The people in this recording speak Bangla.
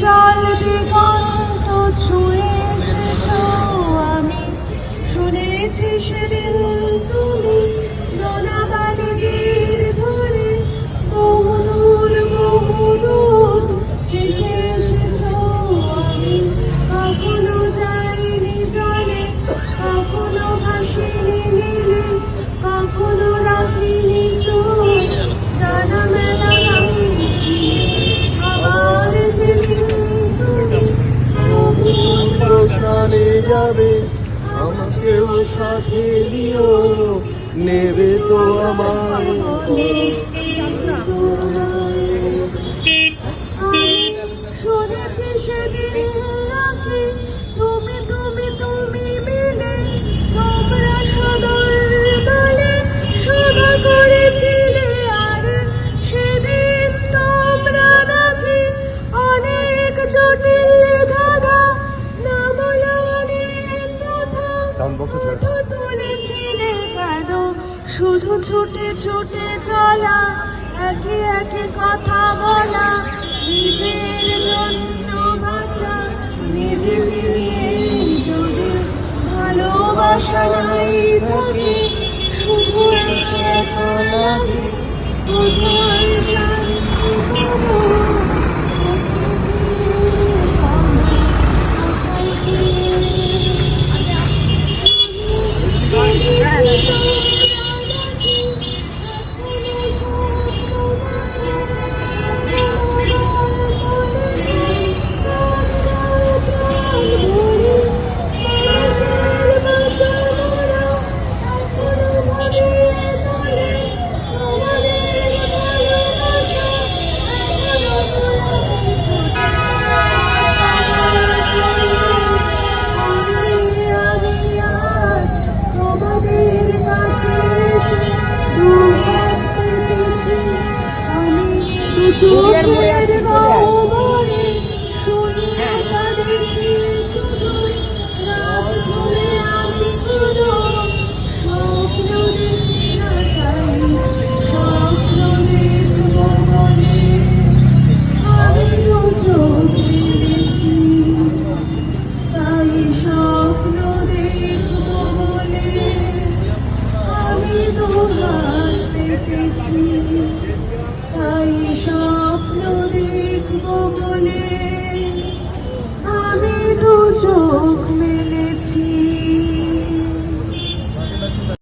বিশাল দিগন্ত ছুঁয়ে এসেছ আমি। শুনেছি সেদিন তুমি যাবে আমাকেও সাথে দিও নেবে তো আমার শুনেছি সেদিন শুধু ছুটে ছুটে চলা, একে একে কথা বলা, নিজের জন্য ভাষা নিজেকে ভালোবাসা নাই থাকে, শুধু একা লাগে Thank you. Tú 叹一说